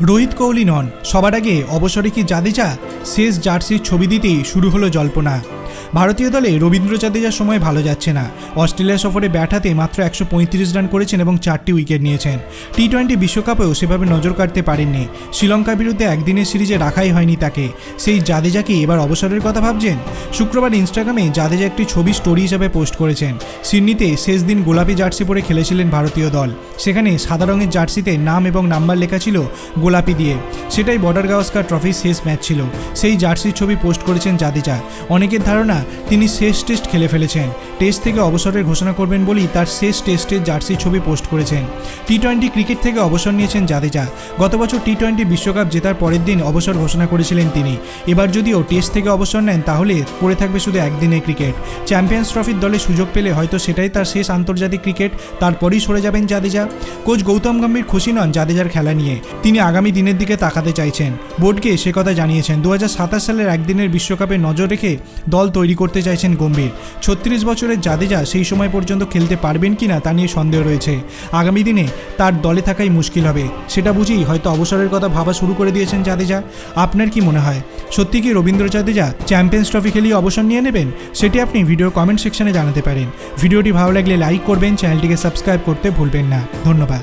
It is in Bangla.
রোহিত কোহলি নন। সবার আগে অবসরে কি জাদেজা শেষ জার্সির ছবি দিতেই শুরু হলো জল্পনা। ভারতীয় দলে রবীন্দ্র জাদেজার সময় ভালো যাচ্ছে না। অস্ট্রেলিয়া সফরে ব্যাট হাতে মাত্র একশো পঁয়ত্রিশ রান করেছেন এবং চারটি উইকেট নিয়েছেন। টি টোয়েন্টি বিশ্বকাপেও সেভাবে নজর কাটতে পারেননি। শ্রীলঙ্কার বিরুদ্ধে একদিনের সিরিজে রাখাই হয়নি তাকে। সেই জাদেজাকে এবার অবসরের কথা ভাবছেন? শুক্রবার ইনস্টাগ্রামে জাদেজা একটি ছবি স্টোরি হিসাবে পোস্ট করেছেন। সিডনিতে শেষ দিন গোলাপি জার্সি পরে খেলেছিলেন ভারতীয় দল। সেখানে সাদা রঙের জার্সিতে নাম এবং নাম্বার লেখা ছিল গোলাপি দিয়ে। সেটাই বর্ডার গাওয়াস্কার ট্রফির শেষ ম্যাচ ছিল। সেই জার্সির ছবি পোস্ট করেছেন জাদেজা। অনেকের ধারণা তিনি শেষ টেস্ট খেলে ফেলেছেন। টেস্ট থেকে অবসরের ঘোষণা করবেন বলেই তার শেষ টেস্টের জার্সি ছবি পোস্ট করেছেন। টি টোয়েন্টি ক্রিকেট থেকে অবসর নিয়েছেন জাদেজা। গত বছর টি টোয়েন্টি বিশ্বকাপ জেতার পরের দিন অবসর ঘোষণা করেছিলেন তিনি। এবার যদিও টেস্ট থেকে অবসর নেন, তাহলে পড়ে থাকবে শুধু একদিনের ক্রিকেট। চ্যাম্পিয়ন্স ট্রফির দলে সুযোগ পেলে হয়তো সেটাই তার শেষ আন্তর্জাতিক ক্রিকেট। তারপরেই সরে যাবেন জাদেজা। কোচ গৌতম গম্ভীর খুশি নন জাদেজার খেলা নিয়ে। তিনি আগামী দিনের দিকে তাকাতে চাইছেন। বোর্ডকে সে কথা জানিয়েছেন। দু হাজার সাতাশ সালের একদিনের বিশ্বকাপে নজর রেখে দল তৈরি করতে চাইছেন গম্ভীর। ছত্রিশ বছরের জাদেজা সেই সময় পর্যন্ত খেলতে পারবেন কিনা তা নিয়ে সন্দেহ রয়েছে। আগামী দিনে তার দলে থাকাই মুশকিল হবে, সেটা বুঝেই হয়তো অবসরের কথা ভাবা শুরু করে দিয়েছেন জাদেজা। আপনার কি মনে হয়? সত্যি কি রবীন্দ্র জাদেজা চ্যাম্পিয়ন্স ট্রফি খেলিয়ে অবসর নিয়ে নেবেন? সেটি আপনি ভিডিও কমেন্ট সেকশনে জানাতে পারেন। ভিডিওটি ভালো লাগলে লাইক করবেন চ্যানেলটিকে সাবস্ক্রাইব করতে ভুলবেন না। ধন্যবাদ।